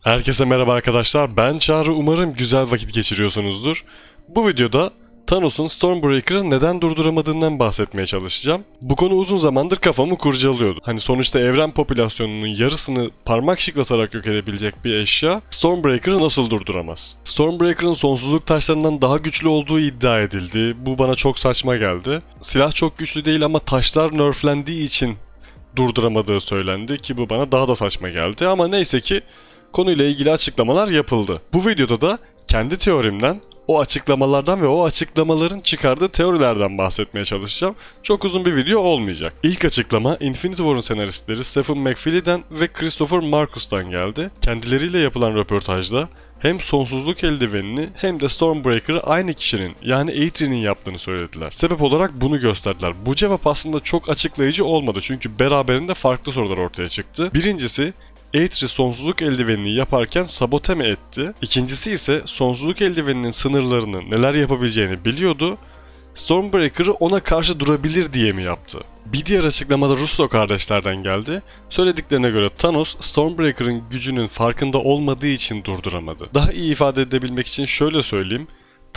Herkese merhaba arkadaşlar. Ben Çağrı. Umarım güzel vakit geçiriyorsunuzdur. Bu videoda Thanos'un Stormbreaker'ı neden durduramadığından bahsetmeye çalışacağım. Bu konu uzun zamandır kafamı kurcalıyordu. Hani sonuçta evren popülasyonunun yarısını parmak şıklatarak yok edebilecek bir eşya Stormbreaker'ı nasıl durduramaz? Stormbreaker'ın sonsuzluk taşlarından daha güçlü olduğu iddia edildi. Bu bana çok saçma geldi. Silah çok güçlü değil ama taşlar nerflendiği için durduramadığı söylendi ki bu bana daha da saçma geldi ama neyse ki konuyla ilgili açıklamalar yapıldı. Bu videoda da kendi teorimden, o açıklamalardan ve o açıklamaların çıkardığı teorilerden bahsetmeye çalışacağım. Çok uzun bir video olmayacak. İlk açıklama Infinity War'un senaristleri Stephen McFeely'den ve Christopher Marcus'tan geldi. Kendileriyle yapılan röportajda hem sonsuzluk eldivenini hem de Stormbreaker'ı aynı kişinin yani Adrian'in yaptığını söylediler. Sebep olarak bunu gösterdiler. Bu cevap aslında çok açıklayıcı olmadı çünkü beraberinde farklı sorular ortaya çıktı. Birincisi Eitri sonsuzluk eldivenini yaparken sabote mi etti? İkincisi ise sonsuzluk eldiveninin sınırlarını neler yapabileceğini biliyordu. Stormbreaker'ı ona karşı durabilir diye mi yaptı? Bir diğer açıklamada Russo kardeşlerden geldi. Söylediklerine göre Thanos, Stormbreaker'ın gücünün farkında olmadığı için durduramadı. Daha iyi ifade edebilmek için şöyle söyleyeyim.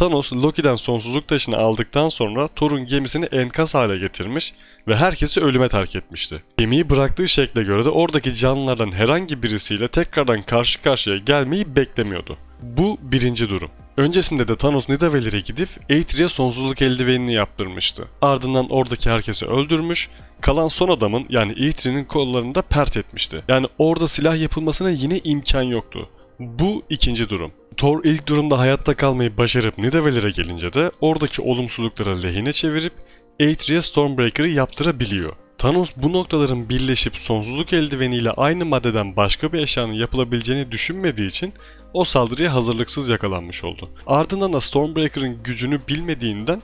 Thanos, Loki'den sonsuzluk taşını aldıktan sonra Thor'un gemisini enkaz hale getirmiş ve herkesi ölüme terk etmişti. Gemiyi bıraktığı şekle göre de oradaki canlılardan herhangi birisiyle tekrardan karşı karşıya gelmeyi beklemiyordu. Bu birinci durum. Öncesinde de Thanos Nidavelli'ye gidip Eitrir'e sonsuzluk eldivenini yaptırmıştı. Ardından oradaki herkesi öldürmüş, kalan son adamın yani Eitrir'in kollarını da pert etmişti. Yani orada silah yapılmasına yine imkan yoktu. Bu ikinci durum. Thor ilk durumda hayatta kalmayı başarıp Nidavelli'ye gelince de oradaki olumsuzlukları lehine çevirip Eitrir'e Stormbreaker'ı yaptırabiliyor. Thanos bu noktaların birleşip sonsuzluk eldiveniyle aynı maddeden başka bir eşyanın yapılabileceğini düşünmediği için o saldırıya hazırlıksız yakalanmış oldu. Ardından da Stormbreaker'ın gücünü bilmediğinden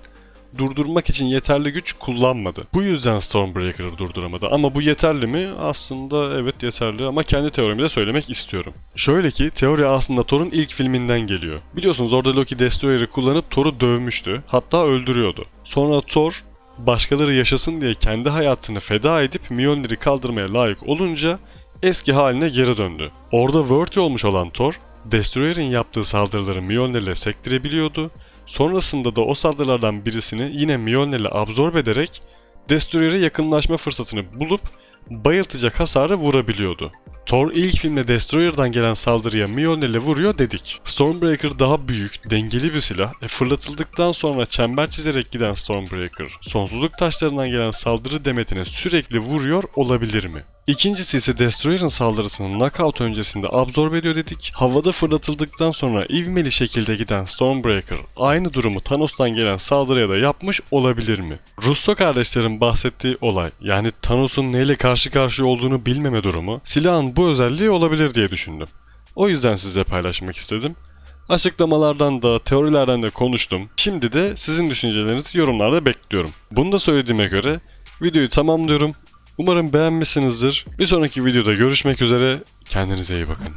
durdurmak için yeterli güç kullanmadı. Bu yüzden Stormbreaker'ı durduramadı. Ama bu yeterli mi? Aslında evet yeterli ama kendi teorimi de söylemek istiyorum. Şöyle ki teori aslında Thor'un ilk filminden geliyor. Biliyorsunuz orada Loki Destroyer'ı kullanıp Thor'u dövmüştü. Hatta öldürüyordu. Sonra Thor başkaları yaşasın diye kendi hayatını feda edip Mjolnir'i kaldırmaya layık olunca eski haline geri döndü. Orada Worthy olmuş olan Thor, Destroyer'in yaptığı saldırıları Mjolnir'le sektirebiliyordu. Sonrasında da o saldırılardan birisini yine Mjolnir'le absorb ederek Destroyer'e yakınlaşma fırsatını bulup bayıltacak hasarı vurabiliyordu. Thor ilk filmde Destroyer'dan gelen saldırıya Mjolnir'le vuruyor dedik. Stormbreaker daha büyük, dengeli bir silah. E fırlatıldıktan sonra çember çizerek giden Stormbreaker, sonsuzluk taşlarından gelen saldırı demetine sürekli vuruyor olabilir mi? İkincisi ise Destroyer'ın saldırısını knockout öncesinde absorbe ediyor dedik. Havada fırlatıldıktan sonra ivmeli şekilde giden Stormbreaker aynı durumu Thanos'tan gelen saldırıya da yapmış olabilir mi? Russo kardeşlerin bahsettiği olay yani Thanos'un neyle karşı karşıya olduğunu bilmeme durumu silahın bu özelliği olabilir diye düşündüm. O yüzden sizle paylaşmak istedim. Açıklamalardan da teorilerden de konuştum. Şimdi de sizin düşüncelerinizi yorumlarda bekliyorum. Bunu da söylediğime göre videoyu tamamlıyorum. Umarım beğenmişsinizdir. Bir sonraki videoda görüşmek üzere. Kendinize iyi bakın.